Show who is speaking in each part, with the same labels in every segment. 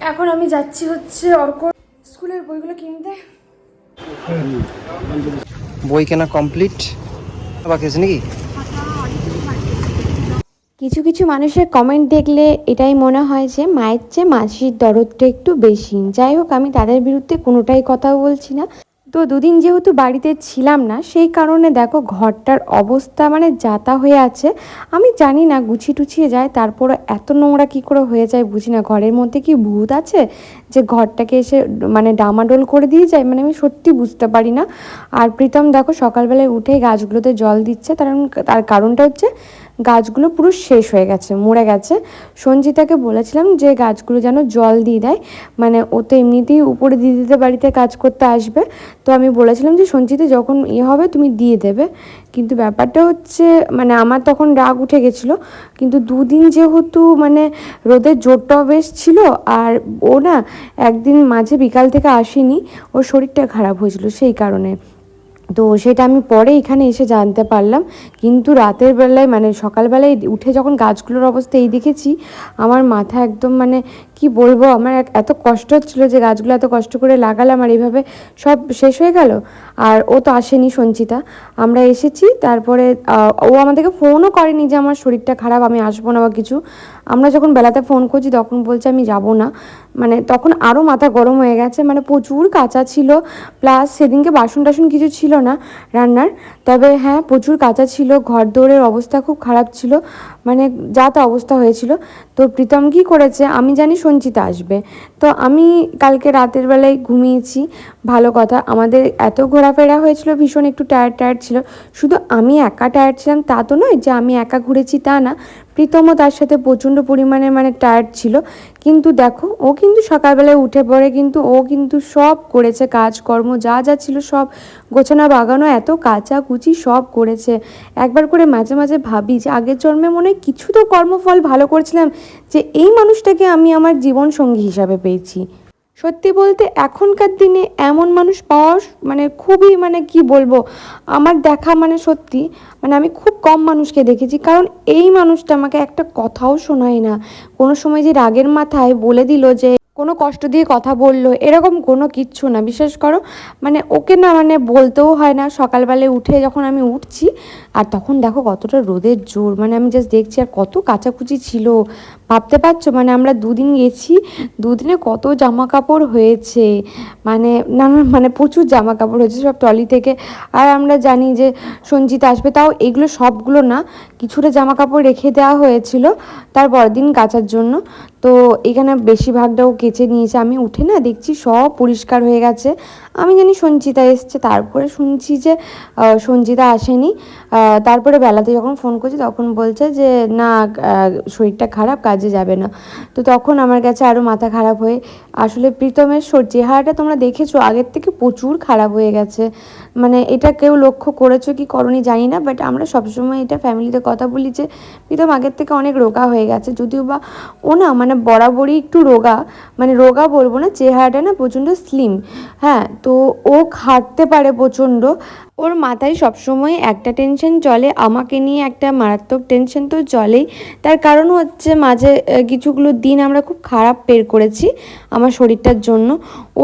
Speaker 1: এখন আমি যাচ্ছি হচ্ছে অর্ক স্কুলের বইগুলো কিনতে।
Speaker 2: বই কেনা কমপ্লিট? বাকি আছে নাকি?
Speaker 3: কিছু কিছু মানুষের কমেন্ট দেখলে এটাই মনে হয় যে মায়ের চেয়ে মাসির দরদটা একটু বেশি। যাই হোক আমি তাদের বিরুদ্ধে কোনোটাই কথা বলছি না। তো দুদিন যেহেতু বাড়িতে ছিলাম না, সেই কারণে দেখো ঘরটার অবস্থা মানে যাতা হয়ে আছে। আমি জানি না, গুছিয়ে টুছিয়ে যায় তারপরে এত নোংরা কী করে হয়ে যায় বুঝি না। ঘরের মধ্যে কি ভূত আছে যে ঘরটাকে এসে মানে ডামাডোল করে দিয়ে যায়? মানে আমি সত্যি বুঝতে পারি না। আর প্রীতম দেখো সকালবেলায় উঠে গাছগুলোতে জল দিচ্ছে কারণ, তার কারণটা হচ্ছে গাছগুলো পুরো শেষ হয়ে গেছে, মরে গেছে। সঞ্জিতাকে বলেছিলাম যে গাছগুলো যেন জল দিয়ে দেয় মানে ও তো এমনিতেই উপরে দিদিদের বাড়িতে কাজ করতে আসবে। তো আমি বলেছিলাম যে, সঞ্জিতা, যখন ইয়ে হবে, তুমি দিয়ে দেবে। কিন্তু ব্যাপারটা হচ্ছে মানে আমার তখন রাগ উঠে গেছিল। কিন্তু দুদিন যেহেতু মানে রোদের জোরটাও বেশ ছিল, আর ও না একদিন মাঝে বিকাল থেকে আসেনি, ওর শরীরটা খারাপ হয়েছিল সেই কারণে। তো সেটা আমি পরে এখানে এসে জানতে পারলাম। কিন্তু রাতের বেলায় মানে সকালবেলায় উঠে যখন গাছগুলোর অবস্থা এই দেখেছি, আমার মাথা একদম মানে কি বলব, আমার এত কষ্ট হচ্ছিল যে গাছগুলো এত কষ্ট করে লাগালাম আর এইভাবে সব শেষ হয়ে গেল। আর ও তো আসেনি সঞ্চিতা। আমরা এসেছি, তারপরে ও আমাদেরকে ফোনও করেনি যে আমার শরীরটা খারাপ, আমি আসব না বা কিছু। আমরা যখন বেলাতে ফোন করছি, তখন বলছে আমি যাব না। মানে তখন আরও মাথা গরম হয়ে গেছে মানে প্রচুর কাঁচা ছিল। প্লাস সেদিনকে বাসন টাসন কিছু ছিল না রান্নার। তবে হ্যাঁ প্রচুর কাঁচা ছিল, ঘর দৌড়ের অবস্থা খুব খারাপ ছিল। মানে যা তা অবস্থা হয়েছিল। তো প্রীতম কী করেছে, আমি জানি সঞ্চিতা আসবে। তো আমি কালকে রাতের বেলায় ঘুমিয়েছি, ভালো কথা। আমাদের এত ঘোরাফেরা হয়েছিল, ভীষণ একটু টায়ার্ড টায়ার্ড ছিল। শুধু আমি একা টায়ার্ড ছিলাম, তা তো নয় যে আমি একা ঘুরেছি তা না। প্রীতমও তার সাথে প্রচণ্ড পরিমাণে মানে টায়ার্ড ছিল। কিন্তু দেখো, ও কিন্তু সকালবেলায় উঠে পড়ে, কিন্তু ও কিন্তু সব করেছে, কাজকর্ম, যা যা ছিল সব। গোছানো, বাগানো, এত কাঁচা কুচি সব করেছে। একবার করে মাঝে মাঝে ভাবি যে আগের জন্মে মনে হয় কিছু তো কর্মফল ভালো করেছিলাম, যে এই মানুষটাকে আমি আমার জীবন সঙ্গী হিসাবে পেয়েছি। সত্যি বলতে এখনকার দিনে এমন মানুষ পাওয়া মানে খুবই মানে কি বলব, আমার দেখা মানে সত্যি মানে আমি খুব কম মানুষকে দেখেছি। কারণ এই মানুষটা আমাকে একটা কথাও শোনায় না। কোনো সময় যে রাগের মাথায় বলে দিল যে, কোনো কষ্ট দিয়ে কথা বলল, এরকম কোনো কিচ্ছু না। বিশ্বাস করো মানে ওকে না মানে বলতেও হয় না। সকালবেলায় উঠে যখন আমি উঠছি আর তখন দেখো কতটা রোদের জোর মানে আমি জাস্ট দেখছি আর কত কাচাকুচি ছিল। ভাবতে পারছ? মানে আমরা দুদিন গেছি, দুদিনে কত জামা কাপড় হয়েছে। মানে নানা মানে প্রচুর জামা কাপড় হয়েছে, সব টলি থেকে। আর আমরা জানি যে সঞ্জিতা আসবে, তাও এগুলো সবগুলো না, কিছুটা জামা কাপড় রেখে দেওয়া হয়েছিল তার পরের দিন কাচার জন্য। তো এখানে বেশিরভাগটাও কেচে নিয়েছে। আমি উঠে না দেখছি সব পরিষ্কার হয়ে গেছে। আমি জানি সঞ্চিতা এসছে, তারপরে শুনছি যে সঞ্চিতা আসেনি। তারপরে বেলাতে যখন ফোন করছি, তখন বলছে যে, না শরীরটা খারাপ, কাজে যাবে না। তো তখন আমার কাছে আরও মাথা খারাপ হয়ে, আসলে প্রীতমের চেহারাটা তোমরা দেখেছ? আগের থেকে প্রচুর খারাপ হয়ে গেছে। মানে এটা কেউ লক্ষ্য করেছ কি করনি জানি না বাট আমরা সবসময় এটা ফ্যামিলিতে কথা বলি যে, প্রীতম আগের থেকে অনেক রোগা হয়ে গেছে। যদিও বা ও না মানে বরাবরই একটু রোগা মানে রোগা বলব না, চেহারাটা না প্রচণ্ড স্লিম হ্যাঁ তো ও খাটতে পারে প্রচণ্ড। ওর মাথায় সবসময় একটা টেনশন চলে, আমাকে নিয়ে একটা মারাত্মক টেনশন তো চলেই। তার কারণ হচ্ছে মাঝে কিছুগুলো দিন আমরা খুব খারাপ বের করেছি আমার শরীরটার জন্য।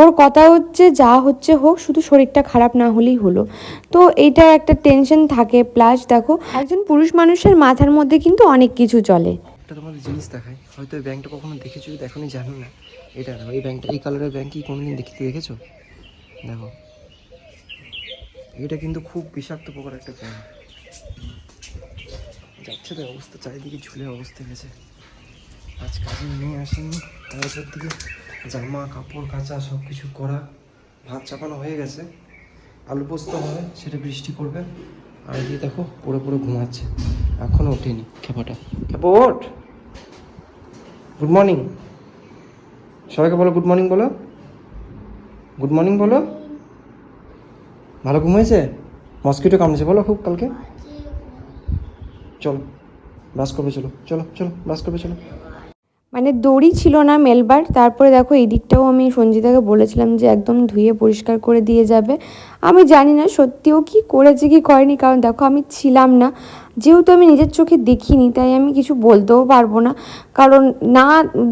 Speaker 3: ওর কথা হচ্ছে যা হচ্ছে হোক, শুধু শরীরটা খারাপ না হলেই হলো। তো এইটা একটা টেনশন থাকে। প্লাস দেখো, একজন পুরুষ মানুষের মাথার মধ্যে কিন্তু অনেক কিছু চলে।
Speaker 2: তোমাদের জিনিস দেখাই। হয়তো এই ব্যাংকটা কখনো দেখেছ এখনই জানি না। এটা এই ব্যাংকটা এই কালারের ব্যাংক কি কোনোদিন দেখতে দেখেছ? দেখো। এটা কিন্তু খুব বিষাক্ত প্রকার একটা ব্যাংক যাচ্ছে তো অবস্থা, চারিদিকে ঝুলে অবস্থা গেছে আজ কাজে নিয়ে আসেনি। তারপর দিকে জামা, কাপড়, কাচা সব কিছু করা, ভাত চাপানো হয়ে গেছে। আলু পোস্ত হবে, সেটা বৃষ্টি করবে। আর এদিকে দেখো পড়ে পড়ে ঘুমাচ্ছে। এখনও ওঠেনি খেপাটা। খেপো গুড মর্নিং সবাইকে বলো গুড মর্নিং বলো। গুড মর্নিং বলো। ভালো ঘুম হয়েছে? মস্কিটো কামড়েছে বলো খুব কালকে। চলো ব্রাশ করবে, চলো চলো চলো ব্রাশ করবে, চলো।
Speaker 3: মানে দড়ি ছিল না মেলবার, তারপরে দেখো এই দিকটাও আমি সঞ্জিতাকে বলেছিলাম যে একদম ধুয়ে পরিষ্কার করে দিয়ে যাবে। আমি জানি না সত্যিও কি করেছে, কি করেনি। কারণ দেখো, আমি ছিলাম না। যেহেতু আমি নিজের চোখে দেখিনি, তাই আমি কিছু বলতেও পারব না। কারণ না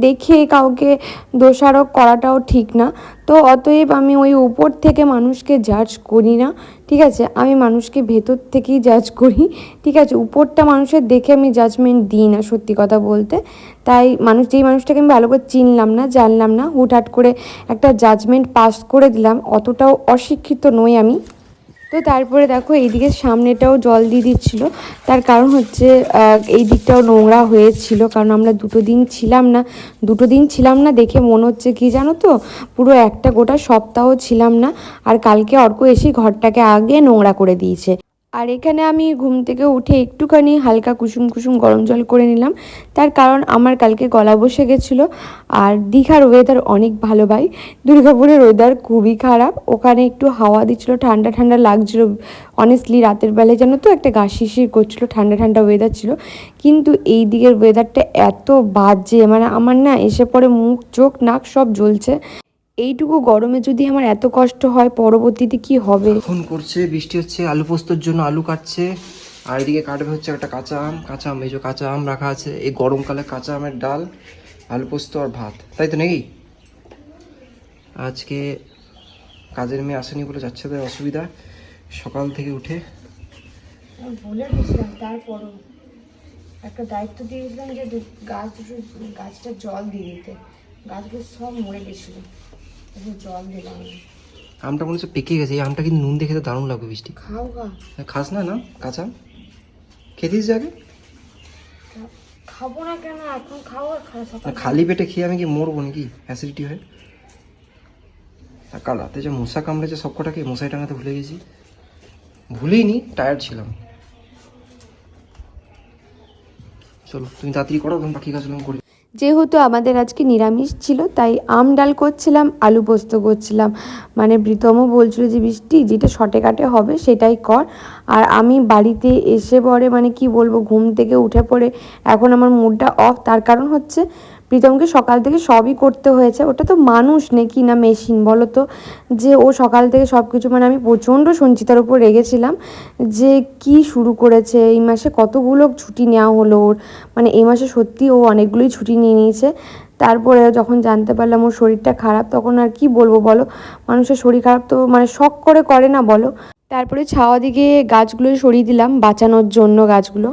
Speaker 3: দেখে কাউকে দোষারোপ করাটাও ঠিক না। তো অতএব আমি ওই উপর থেকে মানুষকে জাজ করি না, ঠিক আছে? আমি মানুষকে ভেতর থেকেই জাজ করি, ঠিক আছে? উপরটা মানুষের দেখে আমি জাজমেন্ট দিই না, সত্যি কথা বলতে। তাই মানুষ, যেই মানুষটাকে আমি ভালো করে চিনলাম না, জানলাম না, হুটহাট করে একটা জাজমেন্ট পাস করে দিলাম, অতটাও অশিক্ষিত নই আমি। তো তারপরে দেখো এইদিকে সামনেটাও জল দিয়ে দিচ্ছিল। তার কারণ হচ্ছে এই দিকটাও নোংরা হয়েছিল, কারণ আমরা দুটো দিন ছিলাম না। দুটো দিন ছিলাম না দেখে মনে হচ্ছে কি জানো তো, পুরো একটা গোটা সপ্তাহ ছিলাম না। আর কালকে অর্ক এসে ঘরটাকে আগে নোংরা করে দিয়েছে। আর এখানে আমি ঘুম থেকে উঠে একটুখানি হালকা কুসুম কুসুম গরম জল করে নিলাম। তার কারণ আমার কালকে গলা বসে গেছিল আর দীঘার ওয়েদার অনেক ভালো ভাই। দুর্গাপুরের ওয়েদার খুবই খারাপ। ওখানে একটু হাওয়া দিচ্ছিল, ঠান্ডা ঠান্ডা লাগছিল। অনেস্টলি রাতের বেলায় যেন তো একটা গা শিশির করছিল, ঠান্ডা ঠান্ডা ওয়েদার ছিল। কিন্তু এই দিকের ওয়েদারটা এত বাজে মানে আমার না এসে পরে মুখ, চোখ, নাক সব জ্বলছে। এইটুকু গরমে যদি আমার এত কষ্ট হয় পরবর্তীতে কি হবে?
Speaker 2: ফোন করছে বৃষ্টি হচ্ছে আলু পোস্তর জন্য আলু কাটছে। আর এদিকে কাটবে হচ্ছে একটা কাঁচা আম। কাঁচা আম এই যে কাঁচা আম রাখা আছে এই গরমকালে কাঁচা আমের ডাল আলু পোস্ত আর ভাত। তাই তো নাকি? আজকে কাজের মেয়ে আসেনি বলে যাচ্ছে তাই অসুবিধা। সকাল থেকে উঠে
Speaker 1: বলে গেছিলাম তারপরও একটা দায়িত্ব দিয়েছিলাম যে গাছ গাছটা জল দিয়ে দিতে। গাছগুলো সব মরে গেছিল। জল দিলাম
Speaker 2: আমটা মনে হচ্ছে পেকে গেছে এই আমটা কিন্তু নুন দেখে তো দারুণ লাগবে বৃষ্টি
Speaker 1: খাও
Speaker 2: খাস না না? কাঁচা খেতিস যাবে
Speaker 1: খাব না কেন? এখন খাও আর খাওয়া
Speaker 2: খালি পেটে খেয়ে আমি কি মরবো নাকি? অ্যাসিডিটি হয়ে? কাল রাতে যে মশা কামড়েছে সব কটাকে মশাই টাঙাতে ভুলে গেছি। ভুলেইনি টায়ার্ড ছিলাম। চলো তুমি তাড়াতাড়ি করো তখন কাজগুলো আমি করি।
Speaker 3: যেহেতু আমাদের আজকে নিরামিষ ছিল, তাই আম ডাল করছিলাম, আলু পোস্ত করছিলাম। মানে প্রীতমও বলছিল যে, বৃষ্টি, যেটা শর্টে কাটে হবে সেটাই কর। আর আমি বাড়িতে এসে পরে মানে কি বলব, ঘুম থেকে উঠে পড়ে এখন আমার মুডটা অফ তার কারণ হচ্ছে প্রীতমকে সকাল থেকে সবই করতে হয়েছে। ওটা তো মানুষ নাকি না মেশিন বলো তো? যে ও সকাল থেকে সব কিছু মানে আমি প্রচণ্ড সঞ্চিতার উপর রেগেছিলাম যে কি শুরু করেছে। এই মাসে কতগুলো ছুটি নেওয়া হলো ওর। মানে এই মাসে সত্যি ও অনেকগুলোই ছুটি নিয়ে নিয়েছে। তারপরে যখন জানতে পারলাম ওর শরীরটা খারাপ, তখন আর কি বলব বলো? মানুষের শরীর খারাপ তো মানে শখ করে করে না বলো? তারপরে ছাওয়া দিকে গাছগুলো সরিয়ে দিলাম বাঁচানোর জন্য গাছগুলো।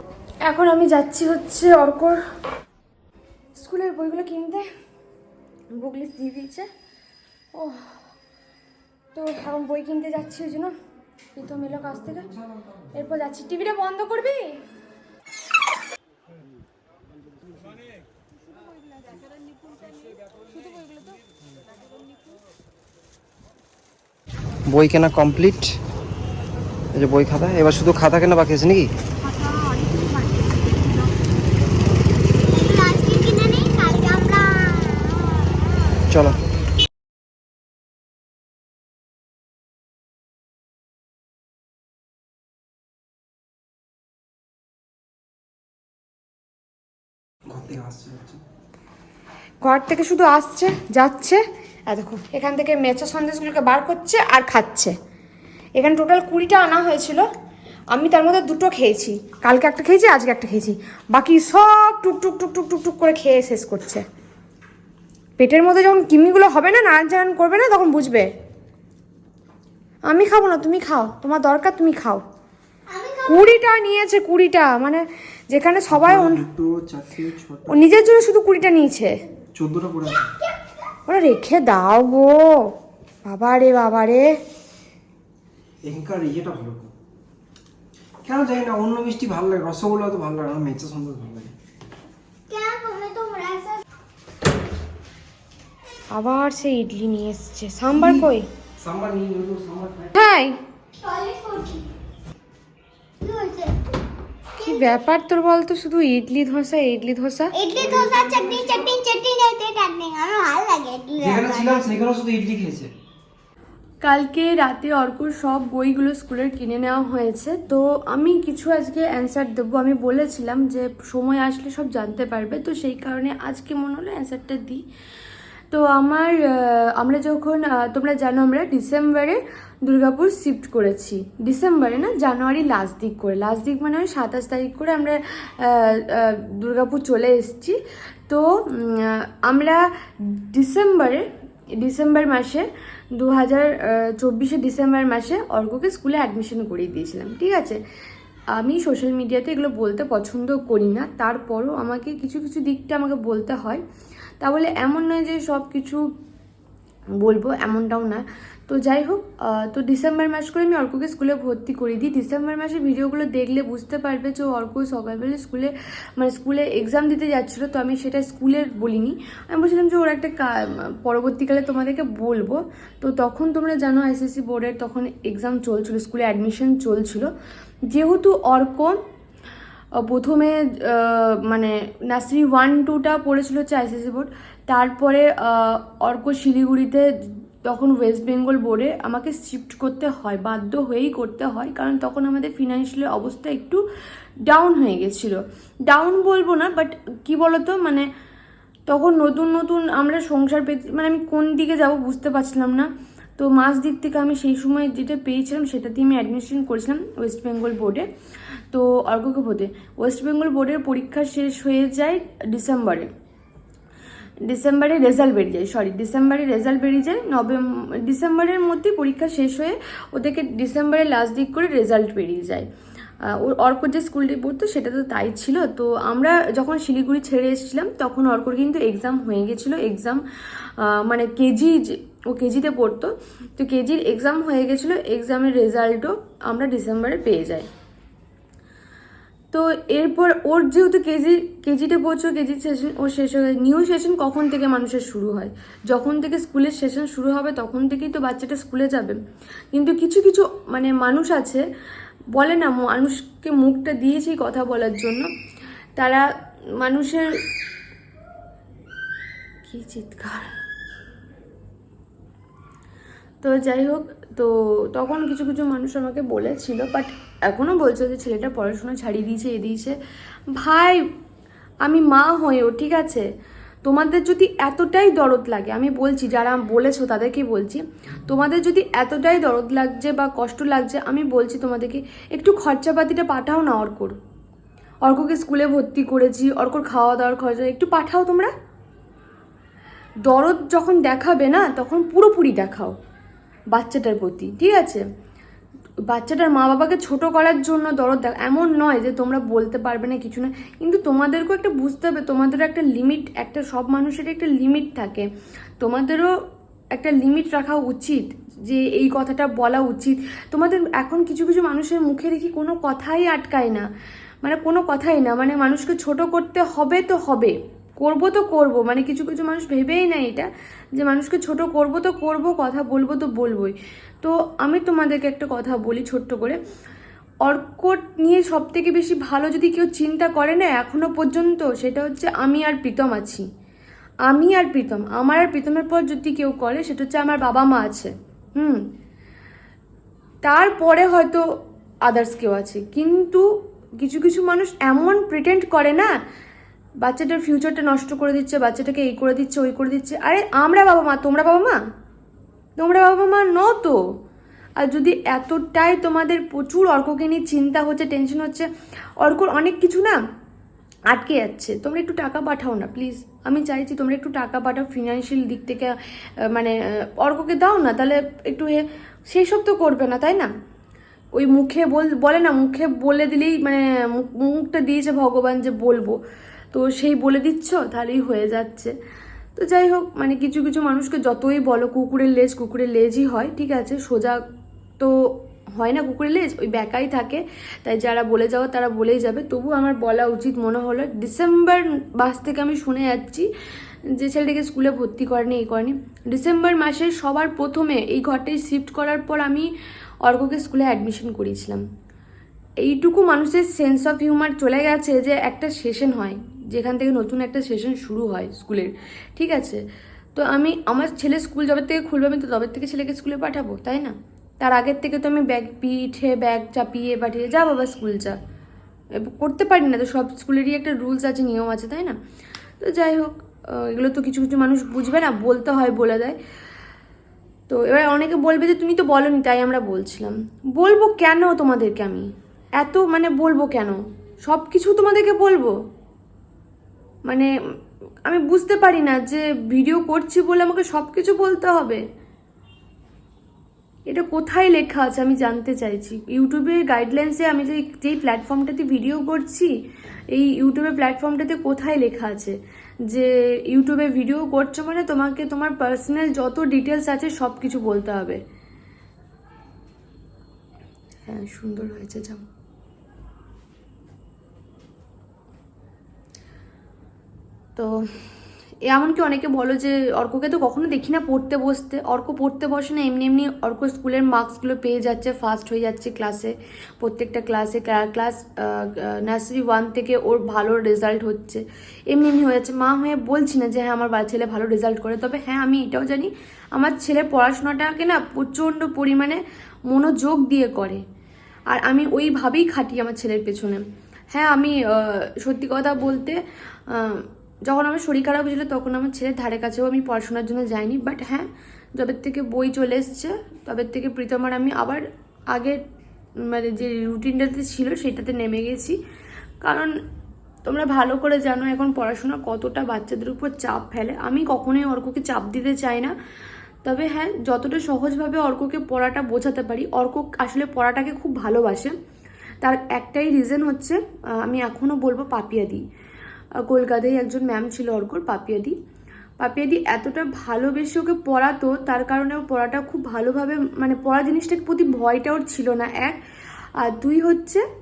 Speaker 1: এখন আমি যাচ্ছি হচ্ছে অর্কর স্কুলের বইগুলো কিনতে লিস্ট দিয়ে দিয়েছে ও তো এখন বই কিনতে যাচ্ছি ওই জন্য। প্রীতম এলো কাছ থেকে। এরপর যাচ্ছি। টিভিটা বন্ধ করবি?
Speaker 2: বই কেনা কমপ্লিট এই যে বই খাতা, এবার শুধু খাতা কেনা বাকি আছে নাকি
Speaker 4: আজকে কিনে নেই কালকে আমরা
Speaker 2: চলো।
Speaker 1: ঘর থেকে শুধু আসছে, যাচ্ছে। দেখো, এখান থেকে মেচা সন্দেশগুলোকে বার করছে আর খাচ্ছে। এখানে টোটাল কুড়িটা আনা হয়েছিল। আমি তার মধ্যে দুটো খেয়েছি। কালকে একটা খেয়েছি, আজকে একটা খেয়েছি। বাকি সব টুক টুক টুক টুক টুক টুক করে খেয়ে শেষ করছে। পেটের মধ্যে যখন কিমিগুলো হবে না নারায়ণ চারায়ণ করবে না তখন বুঝবে। আমি খাব না তুমি খাও। তোমার দরকার তুমি খাও। কুড়িটা নিয়েছে কুড়িটা। মানে যেখানে সবাই নিজের জন্য শুধু কুড়িটা নিয়েছে।
Speaker 2: চোদ্দোটা পড়ে আছে।
Speaker 1: ওরা রেখে দাও গো। বাবা রে বাবা রে
Speaker 2: এখানকার ইয়েটা ভালো কেন জানি না অন্য মিষ্টি ভালো লাগে রসগোল্লা তো ভালো লাগে মেচা সন্দেশ ভালো লাগে।
Speaker 1: আবার সে ইডলি নিয়ে এসছে। সাম্বার কই?
Speaker 2: সাম্বার নিয়ে গেল সাম্বার
Speaker 1: হ্যাঁ
Speaker 4: কি
Speaker 1: ব্যাপার তোর বলতো শুধু ইডলি ধোসা ইডলি ধোসা?
Speaker 4: ইডলি ধোসা চাটনি চাটনি চাটনি দিতে চাটনি। আমার ভালো লাগে ইডলি
Speaker 2: যেখানে ছিলাম সেখানেও শুধু ইডলি খেয়েছে।
Speaker 1: কালকে রাতে অর্কর সব বইগুলো স্কুলের কিনে নেওয়া হয়েছে। তো আমি কিছু আজকে অ্যান্সার দেবো। আমি বলেছিলাম যে সময় আসলে সব জানতে পারবে। তো সেই কারণে আজকে মনে হলো অ্যান্সারটা দিই।
Speaker 3: তো আমার আমরা যখন তোমরা জানো আমরা ডিসেম্বরে দুর্গাপুর শিফট করেছি। ডিসেম্বরে না, জানুয়ারি লাস্ট দিক করে। লাস্ট দিক মানে সাতাশ তারিখ করে আমরা দুর্গাপুর চলে এসেছি। তো আমরা ডিসেম্বরে, ডিসেম্বর মাসে দু হাজার চব্বিশে ডিসেম্বর মাসে অর্ককে স্কুলে অ্যাডমিশন করিয়ে দিয়েছিলাম, ঠিক আছে? আমি সোশ্যাল মিডিয়াতে এগুলো বলতে পছন্দ করি না। তারপরও আমাকে কিছু কিছু দিকটা আমাকে বলতে হয়। তা বলে এমন নয় যে সব কিছু বলব এমনটাও না। তো যাই হোক তো ডিসেম্বর মাস করে আমি অর্ককে স্কুলে ভর্তি করে দিই। ডিসেম্বর মাসে ভিডিওগুলো দেখলে বুঝতে পারবে যে অর্ক সকালবেলা স্কুলে মানে স্কুলে এক্সাম দিতে যাচ্ছিল, তো আমি সেটা স্কুলের বলিনি। আমি বলছিলাম যে ওর একটা পরবর্তীকালে তোমাদেরকে বলব। তো তখন তোমরা জানো আইসিসি বোর্ডের তখন এক্সাম চলছিল, স্কুলে অ্যাডমিশন চলছিল। যেহেতু অর্ক প্রথমে মানে নার্সারি ওয়ান, টুটা পড়েছিল হচ্ছে আইসিসি বোর্ড। তারপরে অর্ক শিলিগুড়িতে তখন ওয়েস্ট বেঙ্গল বোর্ডে আমাকে শিফট করতে হয়, বাধ্য হয়েই করতে হয়, কারণ তখন আমাদের ফিনান্সিয়াল অবস্থা একটু ডাউন হয়ে গেছিল। ডাউন বলব না বাট কি বলতো মানে তখন নতুন নতুন আমরা সংসার পেতে মানে আমি কোন দিকে যাব বুঝতে পারছিলাম না। তো মাস দিক থেকে আমি সেই সময় যেটা পেয়েছিলাম সেটা দিয়ে আমি অ্যাডমিশন করেছিলাম ওয়েস্ট বেঙ্গল বোর্ডে তো অর্ঘ্যকে ভোটে। ওয়েস্ট বেঙ্গল বোর্ডের পরীক্ষা শেষ হয়ে যায় ডিসেম্বরে ডিসেম্বরে রেজাল্ট বেরিয়ে যায় সরি ডিসেম্বরে রেজাল্ট বেরিয়ে যায় নভেম্বর ডিসেম্বরের মধ্যে পরীক্ষা শেষ হয়ে ওদেরকে ডিসেম্বরের লাস্ট দিক করে রেজাল্ট বেরিয়ে যায়। আহ, ওর অর্ক যে স্কুলটি পড়তো সেটা তো তাই ছিল। তো আমরা যখন শিলিগুড়ি ছেড়ে এসেছিলাম তখন অর্কর কিন্তু এক্সাম হয়ে গেছিল। এক্সাম মানে কেজি ও কেজিতে পড়তো। তো কেজির এক্সাম হয়ে গেছিল। এক্সামের রেজাল্টও আমরা ডিসেম্বরে পেয়ে যাই। তো এরপর ওর যেহেতু কেজি কেজিতে পড়ছো কেজি সেশন ও শেষ হয়ে নিউ সেশন কখন থেকে মানুষের শুরু হয়? যখন থেকে স্কুলের সেশন শুরু হবে তখন থেকেই তো বাচ্চাটা স্কুলে যাবে। কিন্তু কিছু কিছু মানে মানুষ আছে বলে না মানুষকে মুখটা দিয়েছি কথা বলার জন্য। তারা মানুষের কি চিৎকার। তো যাই হোক, তো তখন কিছু কিছু মানুষ আমাকে বলেছিল বাট এখনও বলছে যে ছেলেটা পড়াশোনা ছাড়িয়ে দিয়েছে, এ দিয়েছে। ভাই, আমি মা হয়েও ঠিক আছে? তোমাদের যদি এতটাই দরদ লাগে, আমি বলছি, যারা বলেছ তাদেরকে বলছি, তোমাদের যদি এতটাই দরদ লাগছে বা কষ্ট লাগছে, আমি বলছি তোমাদেরকে, একটু খরচাপাতিটা পাঠাও না অর্কর। অর্ককে স্কুলে ভর্তি করেছি, অর্কর খাওয়া দাওয়ার খরচা, একটু পাঠাও তোমরা। দরদ যখন দেখাবে না, তখন পুরোপুরি দেখাও, বাচ্চাটার প্রতি, ঠিক আছে? বাচ্চাটার মা বাবাকে ছোট করার জন্য দরদ দেখ, এমন নয় যে তোমরা বলতে পারবে না কিছু না। কিন্তু তোমাদেরকেও একটা বুঝতে হবে, তোমাদেরও একটা লিমিট একটা সব মানুষের একটা লিমিট থাকে। তোমাদেরও একটা লিমিট রাখা উচিত যে এই কথাটা বলা উচিত। তোমাদের এখন কিছু কিছু মানুষের মুখে দেখি কোনো কথাই আটকায় না। মানে কোনো কথাই না মানে মানুষকে ছোট করতে হবে তো হবে। করব তো করব। মানে কিছু কিছু মানুষ ভেবেই না এটা, যে মানুষকে ছোট করব তো করব, কথা বলব তো বলবোই। তো আমি তোমাদেরকে একটা কথা বলি ছোট্ট করে। অর্কট নিয়ে সব থেকে বেশি ভালো যদি কেউ চিন্তা করে না, এখনও পর্যন্ত সেটা হচ্ছে আমি আর প্রীতম আছি। আমি আর প্রীতম, আমার আর প্রীতমের পর যদি কেউ করে, সেটা হচ্ছে আমার বাবা মা আছে। হুম? তারপরে হয়তো আদার্স কেউ আছে। কিন্তু কিছু কিছু মানুষ এমন প্রিটেন্ড করে না বাচ্চাটার ফিউচারটা নষ্ট করে দিচ্ছে, বাচ্চাটাকে এই করে দিচ্ছে, ওই করে দিচ্ছে। আরে, আমরা বাবা মা, তোমরা বাবা মা? তোমরা বাবা মা ন তো। আর যদি এতটাই তোমাদের প্রচুর অর্ককে নিয়ে চিন্তা হচ্ছে টেনশন হচ্ছে, অর্কর অনেক কিছু না আটকে যাচ্ছে। তোমরা একটু টাকা পাঠাও না প্লিজ আমি চাইছি তোমরা একটু টাকা পাঠাও ফিনান্সিয়াল দিক থেকে মানে অর্ককে দাও না, তাহলে একটু সেই সব তো করবে না, তাই না? ওই মুখে বল, বলে না, মুখে বলে দিলেই মানে মুখ- মুখটা দিয়েছে ভগবান যে বলব। তো সেই বলে দিচ্ছ, তাহলেই হয়ে যাচ্ছে। তো যাই হোক মানে কিছু কিছু মানুষকে যতই বলো কুকুরের লেজ, কুকুরের লেজই হয়, ঠিক আছে? সোজা তো হয় না কুকুরের লেজ, ওই ব্যাকাই থাকে। তাই যারা বলে যাও, তারা বলেই যাবে। তবু আমার বলা উচিত মনে হলো, ডিসেম্বর মাস থেকে আমি শুনে যাচ্ছি যে ছেলেটাকে স্কুলে ভর্তি করেনি, এই করেনি। ডিসেম্বর মাসে সবার প্রথমে এই ঘরটায় শিফট করার পর আমি অর্ঘকে স্কুলে অ্যাডমিশন করিয়েছিলাম। এইটুকু মানুষের সেন্স অফ হিউমার চলে গেছে যে একটা সেশন হয়। যেখান থেকে নতুন একটা সেশন শুরু হয় স্কুলের, ঠিক আছে? তো আমি, আমার ছেলে স্কুল যবে থেকে খুলবে, আমি তো তবে থেকে ছেলেকে স্কুলে পাঠাবো, তাই না? তার আগের থেকে তো আমি ব্যাগ পিঠে, ব্যাগ চাপিয়ে পাঠিয়ে, যা বাবা স্কুল যা। করতে পারি না, তো সব স্কুলেরই একটা রুলস আছে, নিয়ম আছে, তাই না? তো যাই হোক এগুলো তো কিছু কিছু মানুষ বুঝবে না, বলতে হয়, বলে দেয়। তো এবার অনেকে বলবে যে, তুমি তো বলনি, তাই আমরা বলছিলাম। বলব কেন তোমাদেরকে আমি? এত মানে বলব কেন? সব কিছু তোমাদেরকে বলব। মানে আমি বুঝতে পারি না যে ভিডিও করছি বলে আমাকে সব কিছু বলতে হবে। এটা কোথায় লেখা আছে আমি জানতে চাইছি। ইউটিউবের গাইডলাইন্সে আমি যে, যেই প্ল্যাটফর্মটাতে ভিডিও করছি, এই ইউটিউবের প্ল্যাটফর্মটাতে কোথায় লেখা আছে? যে, ইউটিউবে ভিডিও করছ মানে তোমাকে, তোমার পার্সোনাল যত ডিটেলস আছে সব কিছু বলতে হবে। হ্যাঁ সুন্দর হয়েছে জামা তো, এমনকি অনেকে বলো যে অর্ককে তো কখনো দেখি না পড়তে বসতে। অর্ক পড়তে বসে না, এমনি এমনি অর্ক স্কুলের মার্কসগুলো পেয়ে যাচ্ছে ফার্স্ট হয়ে যাচ্ছে ক্লাসে প্রত্যেকটা ক্লাসে ক্লাস নার্সারি ওয়ান থেকে ওর ভালো রেজাল্ট হচ্ছে। এমনি এমনি হয়ে যাচ্ছে। মা হয়ে বলছি না যে হ্যাঁ আমার ছেলে ভালো রেজাল্ট করে। তবে হ্যাঁ আমি এটাও জানি, আমার ছেলে পড়াশোনাটাকে না প্রচণ্ড পরিমাণে মনোযোগ দিয়ে করে। আর আমি ওইভাবেই খাটি আমার ছেলের পেছনে। হ্যাঁ আমি সত্যি কথা বলতে যখন আমার শরীর খারাপ হয়েছিল তখন আমার ছেলের ধারে কাছেও আমি পড়াশোনার জন্য যাইনি বাট হ্যাঁ যবের থেকে বই চলে এসছে তবের থেকে প্রীতমার আমি আবার আগের মানে যে রুটিনটাতে ছিল সেটাতে নেমে গেছি। কারণ তোমরা ভালো করে জানো এখন পড়াশোনা কতটা বাচ্চাদের উপর চাপ ফেলে। আমি কখনোই অর্ককে চাপ দিতে চাই না। তবে হ্যাঁ যতটা সহজভাবে অর্ককে পড়াটা বোঝাতে পারি অর্ক আসলে পড়াটাকে খুব ভালোবাসে। তার একটাই রিজন হচ্ছে আমি এখনও বলব পাপিয়াদি আহ, কলকাতায় একজন ম্যাম ছিল অর্কর, পাপিয়াদি। পাপিয়াদি এতটা ভালোবেসে ওকে পড়াতো, তার কারণে ও পড়াটা খুব ভালোভাবে মানে পড়া জিনিসটার প্রতি ভয়টা ওর ছিল না। এক, আর দুই হচ্ছে,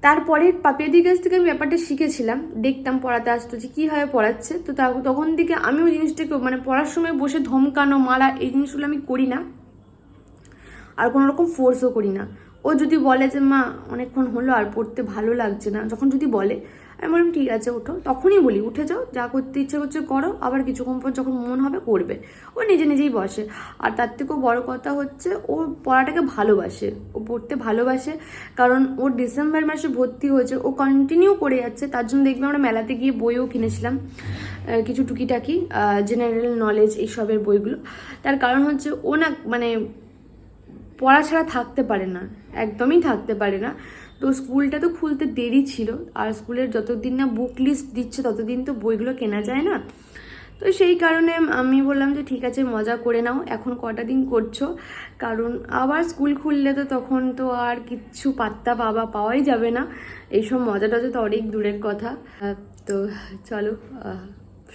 Speaker 3: তারপরে পাপিয়াদির কাছ থেকে আমি ব্যাপারটা শিখেছিলাম। দেখতাম পড়াতে আসতো যে কীভাবে পড়াচ্ছে। তো তা- তখন থেকে আমি ওই জিনিসটাকে মানে পড়ার সময় বসে ধমকানো, মারা এই জিনিসগুলো আমি করি না। আর কোনো রকম ফোর্সও করি না। ও যদি বলে যে, মা, অনেকক্ষণ হলো, আর পড়তে ভালো লাগছে না। যখন যদি বলে আমি বললাম, ঠিক আছে ওঠো তখনই বলি, উঠে যাও, যা করতে ইচ্ছে করছে করো। আবার কিছুক্ষণ পর যখন মন হবে করবে। ও নিজে নিজেই বসে। আর তার থেকেও বড় কথা হচ্ছে, ও পড়াটাকে ভালোবাসে। ও পড়তে ভালোবাসে, কারণ ও ডিসেম্বর মাসে ভর্তি হয়েছে। ও কন্টিনিউ করে যাচ্ছে। তার জন্য দেখবে আমরা মেলাতে গিয়ে বইও কিনেছিলাম কিছু টুকিটাকি জেনারেল নলেজ এইসবের বইগুলো। তার কারণ হচ্ছে, ও না মানে পড়া ছাড়া থাকতে পারে না, একদমই থাকতে পারে না। তো স্কুলটা তো খুলতে দেরি ছিল, আর স্কুলের যতদিন না বুক লিস্ট দিচ্ছে ততদিন তো বইগুলো কেনা যায় না। তো সেই কারণে আমি বললাম যে ঠিক আছে, মজা করে নাও, এখন কটা দিন করছ? কারণ আবার স্কুল খুললে তো তখন তো আর কিচ্ছু পাত্তা পাবা পাওয়াই যাবে না। এইসব মজা টজা তো অনেক দূরের কথা। তো চলো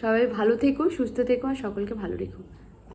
Speaker 3: সবাই ভালো থেকো, সুস্থ থেকো, আর সকলকে ভালো রেখো।